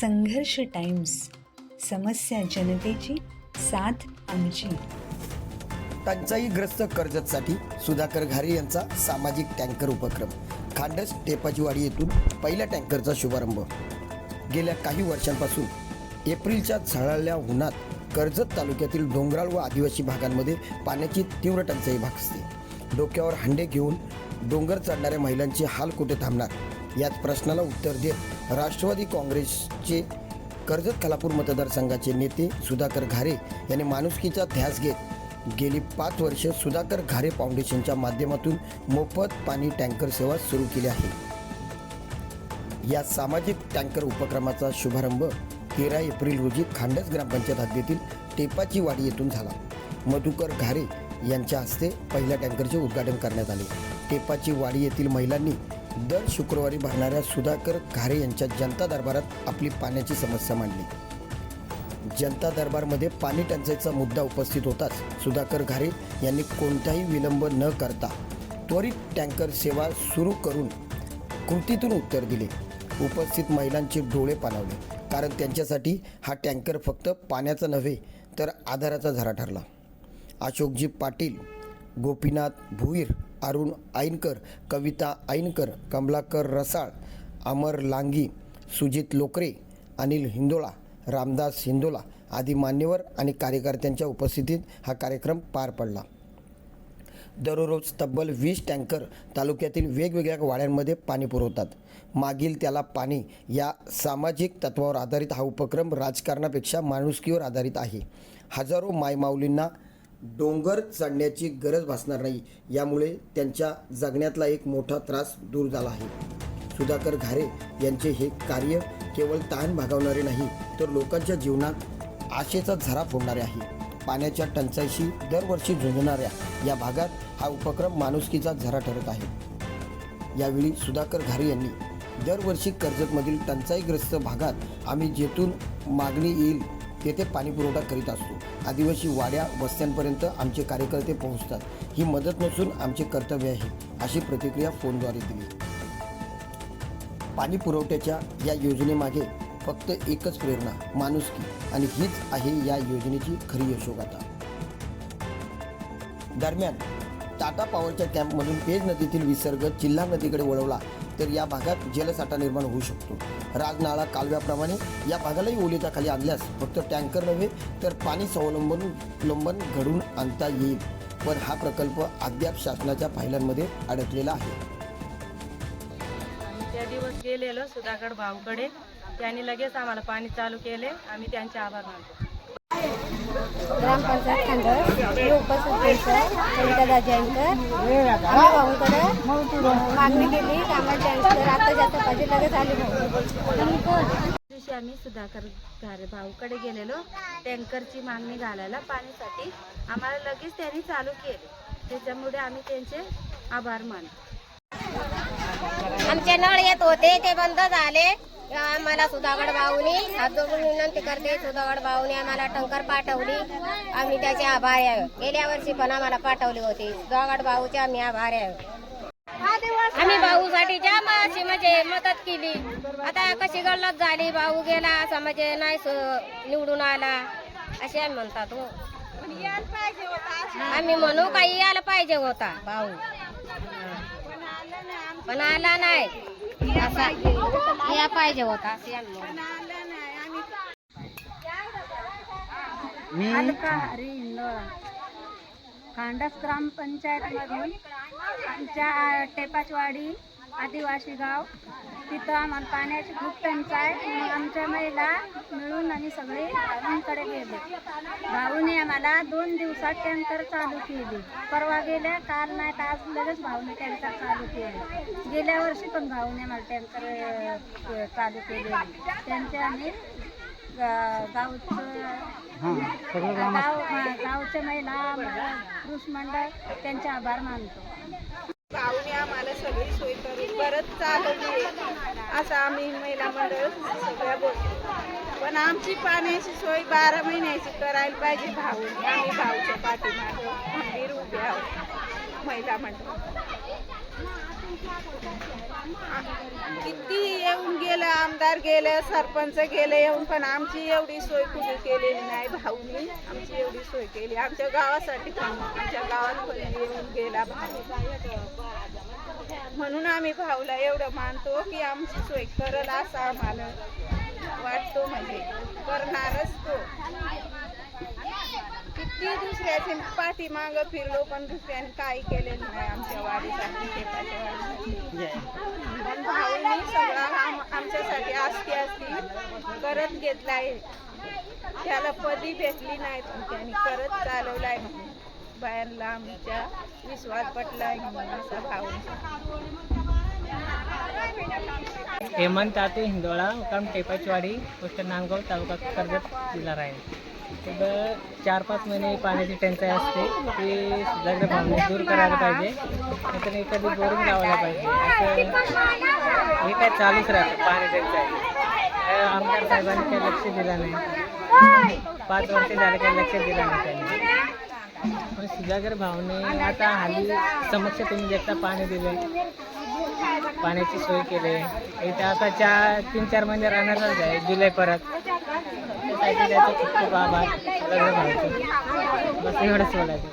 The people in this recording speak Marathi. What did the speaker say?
संघर्ष टाइम्स समस्या जनतेची साथ आमची. टंचाईग्रस्त कर्जतसाठी सुधाकर घारे यांचा सामाजिक टँकर उपक्रम. खांडस टेपाचीवाडी येथून पहिल्या टँकरचा शुभारंभ. गेल्या काही वर्षांपासून एप्रिलच्या झळाळल्या उन्हात कर्जत तालुक्यातील डोंगराळ व आदिवासी भागांमध्ये पाण्याची तीव्र टंचाई भासते. डोक्यावर हंडे घेऊन डोंगर चढणाऱ्या महिलांचे हाल कुठे थांबणार? याच प्रश्नाला उत्तर देत राष्ट्रवादी काँग्रेसचे कर्जत खालापूर मतदारसंघाचे नेते सुधाकर घारे यांनी माणुसकीचा ध्यास घेत गेली पाच वर्ष सुधाकर घारे फाउंडेशनच्या माध्यमातून मोफत पाणी टँकर सेवा सुरू केली आहे. या सामाजिक टँकर उपक्रमाचा शुभारंभ तेरा एप्रिल रोजी खांडस ग्रामपंचायत हद्दीतील टेपाची वाडी येथून झाला. मधुकर घारे यांच्या हस्ते पहिल्या टँकरचे उद्घाटन करण्यात आले. टेपाची वाडी येथील महिलांनी दर शुक्रवारी भरणाऱ्या सुधाकर घारे यांच्या जनता दरबारात आपली पाण्याची समस्या मांडली. जनता दरबारमध्ये पाणी टंचाईचा मुद्दा उपस्थित होताच सुधाकर घारे यांनी कोणताही विलंब न करता त्वरित टँकर सेवा सुरू करून कृतीतून उत्तर दिले. उपस्थित महिलांचे डोळे पाणावले कारण त्यांच्यासाठी हा टँकर फक्त पाण्याचा नव्हे तर आधाराचा झरा ठरला. अशोकजी पाटील गोपीनाथ भुईर अरुण आईनकर कविता आईनकर कमलाकर रसाळ अमर लांगी सुजित लोकरे अनिल हिंदोळा रामदास हिंदोला आदी मान्यवर आणि कार्यकर्त्यांच्या उपस्थितीत हा कार्यक्रम पार पडला. दररोज तब्बल वीस टँकर तालुक्यातील वेगवेगळ्या वाड्यांमध्ये पाणी पुरवतात. मागील त्याला पाणी या सामाजिक तत्वावर आधारित हा उपक्रम राजकारणापेक्षा माणुसकीवर आधारित आहे. हजारो मायमाऊलींना डोंगर चढण्याची गरज भासणार नाही. यामुळे त्यांच्या जगण्यातला एक मोठा त्रास दूर झाला आहे. सुधाकर घारे यांचे हे कार्य केवळ ताण भागवणारे नाही तर लोकांच्या जीवनात आशेचा झरा फोडणारे आहे. पाण्याच्या टंचाईशी दरवर्षी झुंजणाऱ्या या भागात हा उपक्रम माणुसकीचा झरा ठरत आहे. यावेळी सुधाकर घारे यांनी दरवर्षी कर्जतमधील टंचाईग्रस्त भागात आम्ही जेथून मागणी येईल तेथे पाणीपुरवठा करीत असतो. आदिवासी वाड्या वस्त्यांपर्यंत आमचे कार्यकर्ते पोहोचतात. ही मदत नसून आमचे कर्तव्य आहे अशी प्रतिक्रिया फोनद्वारे दिली. पाणी पुरवठ्याच्या या योजनेमागे फक्त एकच प्रेरणा माणुसकी आणि हीच आहे या योजनेची खरी यशोगाथा. दरम्यान टाटा पॉवरच्या कॅम्पमधून पेज नदीतील विसर्ग चिल्हा नदीकडे वळवला. तर या भागात जलसाठा निर्माण होऊ शकतो. राजनाळा कालव्याप्रमाणे या भागालाही ओलिता खाली आणल्यास फक्त टँकर नव्हे तर पाणी स्वावलंबन लंबन घडून आणता येईल. पण हा प्रकल्प अद्याप शासनाच्या फायलांमध्ये अडकलेला आहे. त्या दिवस गेलेलो सुधागड भाऊकडे. त्यांनी लगेच आम्हाला पाणी चालू केले. आम्ही त्यांचे आभार मानतो. ग्रामपंचायत खंडस मी उपसरपंच कविता जयंकर आम्ही भाऊंकडे मागणी केली की आम्हाला टँकर आता जाता पाहिजे लगेच आले भाऊ दिवशी आम्ही सुधाकर घारे भाऊकडे गेलेलो टँकरची मागणी घालायला पाणीसाठी. आम्हाला लगेच त्यांनी चालू केले. त्याच्यामुळे आम्ही त्यांचे आभार मानतो. आमचे नळ येत होते ते बंद झाले. आम्हाला सुधागड भाऊनी हात विनंती करते. सुधागड भाऊनी आम्हाला टंकर पाठवली. आम्ही त्याचे आभारी आहे गेल्या वर्षी पण आम्हाला पाठवली होती. सुधागड भाऊचे आम्ही आभारी आहे आम्ही भाऊसाठी जाम अशी म्हणजे मदत केली. आता कशी गल्लत झाली? भाऊ गेला असं म्हणजे नाही स- निवडून आला. असे आम्ही म्हणतात हो. आम्ही म्हणू काही यायला पाहिजे होता भाऊ. पण आला नाही. असा या पाहिजे होता इंदोळा खांडस ग्रामपंचायतमधून आमच्या टेपाचवाडी आदिवासी गाव. तिथं आम्हाला पाण्याची खूप टंचाई मग आमच्या महिला मिळून आणि सगळे भाऊंकडे गेले. भाऊने आम्हाला दोन दिवसात टँकर चालू केली. परवा गेल्या काल नाही तर आज लगेच भाऊने टँकर चालू केले. गेल्या वर्षी पण भाऊने आम्हाला टँकर चालू केले त्यांचे आम्ही गावचं गाव हा, गावचे महिला पुरुष मंडळ त्यांचे आभार मानतो. पाहुणे आम्हाला सगळी सोय करून परत चालवली. असं आम्ही महिला मंडळ सगळ्या बोलतो. पण आमची पाण्याची सोय बारा महिन्याची करायला पाहिजे भाऊ. आम्ही भाऊच्या पाठीमागं खंबीर उभे आहोत. महिला मंडळ. किती येऊन गेलं आमदार गेले सरपंच गेले येऊन पण आमची एवढी सोय कुठे केलेली नाही भाऊनी आमची एवढी सोय केली. आमच्या गावासाठी पण आमच्या गावात पण येऊन गेला भाऊ. म्हणून आम्ही भाऊला एवढं मानतो की आमची सोय करल असं आम्हाला वाटतो म्हणजे. करणारच तो. किती दुसऱ्याचे पाठीमागं फिरलो पण दुसऱ्याने काही केलेलं नाही आमच्या वाडीसाठी शेताच्या वाडीसाठी पण भाऊनी सगळा आम आमच्यासाठी आस्ती आस्ती करत घेतलाय. त्याला पदी भेटली नाही त्यांनी करत चालवलाय म्हणून. बायांना आमच्या विश्वास पटलाय म्हणून असा भाऊ हेमंत आते हिंदोळा मुक्काम टेपाचवाडी पोस्ट नांदगाव तालुका कर्जत जिल्हा राहील तिथं चार पाच महिने पाण्याची टंचाई असते. ती सुधागड भावने दूर करायला पाहिजे. नाहीतर एखादी बोरिंग लावायला पाहिजे. असं हे काय चालूच राहतं पाणी टंचाई. आमदार साहेबांनी काही लक्ष दिलं नाही. पाच वर्ष झाले काही लक्ष दिलं नाही त्यांनी. पण सुधाकर भावने आता हल्ली समक्ष तुम्ही देखता पाणी दिले पाण्याची सोय केली इथे आता चार तीन चार महिने राहणारच आहे जुलै परत. त्यासाठी त्याचं खूप खूप आभार. सुधाकर बस एवढंच बोलायचं.